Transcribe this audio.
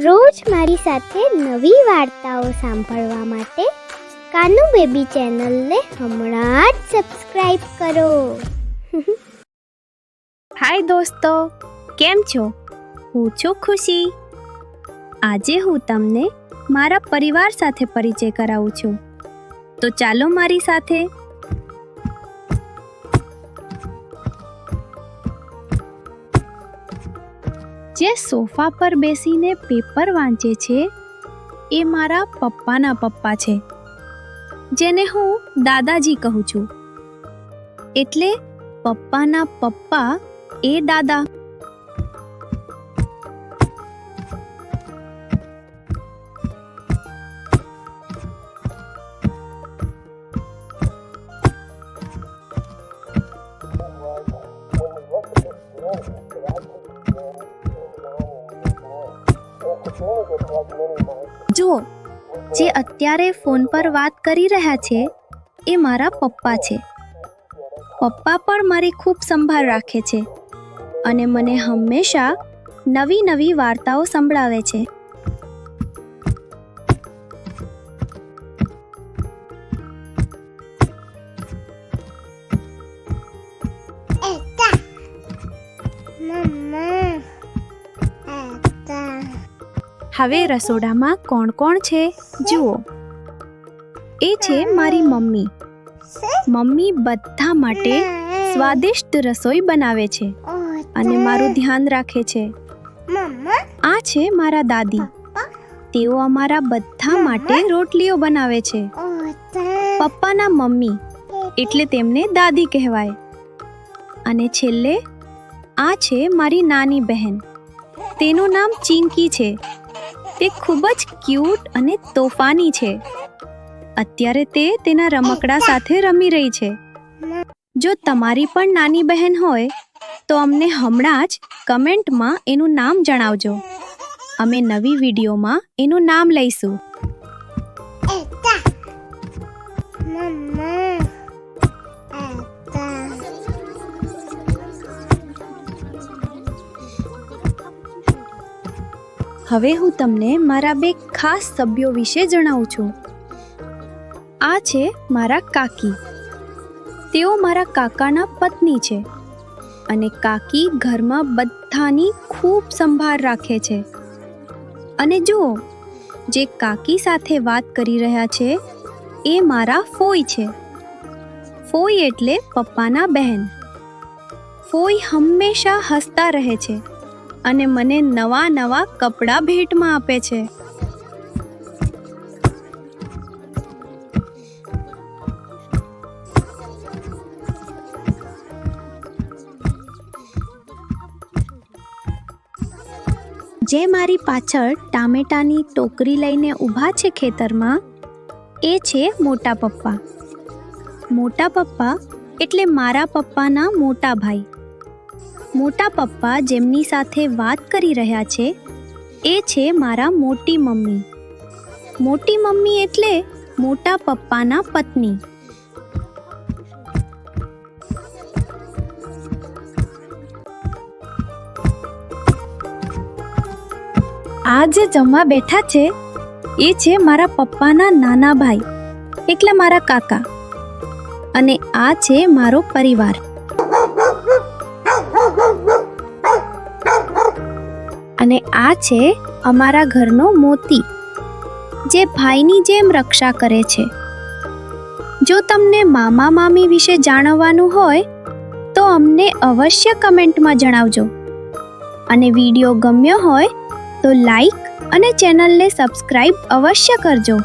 રોજ મારી સાથે નવી વાર્તાઓ સાંભળવા માટે કાનુ બેબી ચેનલને હમણાં જ સબસ્ક્રાઇબ કરો. હાય દોસ્તો, કેમ છો? હું છું ખુશી. આજે હું તમને મારા પરિવાર સાથે પરિચય કરાવું છું. તો ચાલો મારી સાથે જે સોફા પર બેસીને પેપર વાંચે છે, એ મારા પપ્પાના પપ્પા છે, જેને હું દાદાજી કહું છું. એટલે પપ્પાના પપ્પા એ દાદા. જુઓ જે અત્યારે ફોન પર વાત કરી રહ્યા છે, એ મારા પપ્પા છે. પપ્પા પણ મારી ખૂબ સંભાળ રાખે છે અને મને હંમેશા નવી નવી વાર્તાઓ સંભળાવે છે. હવે રસોડામાં કોણ કોણ છે? જુઓ. એ છે મારી મમ્મી. મમ્મી બધા માટે સ્વાદિષ્ટ રસોઈ બનાવે છે અને મારું ધ્યાન રાખે છે. આ છે મારા દાદી. તેઓ અમારા બધા માટે રોટલીઓ બનાવે છે. પપ્પાના મમ્મી એટલે તેમને દાદી કહેવાય. અને છેલ્લે આ છે મારી નાની બહેન. તેનું નામ ચિંકી છે. તે ખૂબ જ ક્યુટ અને તોફાની છે. અત્યારે તે તેના રમકડા સાથે રમી રહી છે. જો તમારી પણ નાની બહેન હોય, તો અમને હમણાં જ કમેન્ટમાં એનું નામ જણાવજો. અમે નવી વિડીયોમાં એનું નામ લઈશું. હવે હું તમને મારા બે ખાસ સભ્યો વિશે જણાવું છું. આ છે મારા કાકી. તેઓ મારા કાકાના પત્ની છે અને કાકી ઘરમાં બધાની ખૂબ સંભાળ રાખે છે. અને જુઓ, જે કાકી સાથે વાત કરી રહ્યા છે, એ મારા ફોઈ છે. ફોઈ એટલે પપ્પાના બહેન. ફોઈ હંમેશા હસતા રહે છે. અને મને નવા નવા કપડાં ભેટમાં આપે છે. જે મારી પાછળ ટામેટાની ટોકરી લઈને ઊભા છે ખેતરમાં, એ છે મોટા પપ્પા. મોટા પપ્પા એટલે મારા પપ્પાના મોટા ભાઈ. મોટા પપ્પા જેમની સાથે વાત કરી રહ્યા છે, એ છે મારા મોટી મમ્મી. મોટી મમ્મી એટલે મોટા પપ્પાના પત્ની. આ જે જમવા બેઠા છે, એ છે મારા પપ્પાના નાના ભાઈ, એટલે મારા કાકા. અને આ છે મારો પરિવાર. અને આ છે અમારા ઘરનો મોતી, જે ભાઈની જેમ રક્ષા કરે છે. જો તમને મામા મામી વિશે જાણવાનું હોય, તો અમને અવશ્ય કમેન્ટમાં જણાવજો. અને વીડિયો ગમ્યો હોય, તો લાઈક અને ચેનલને સબસ્ક્રાઈબ અવશ્ય કરજો.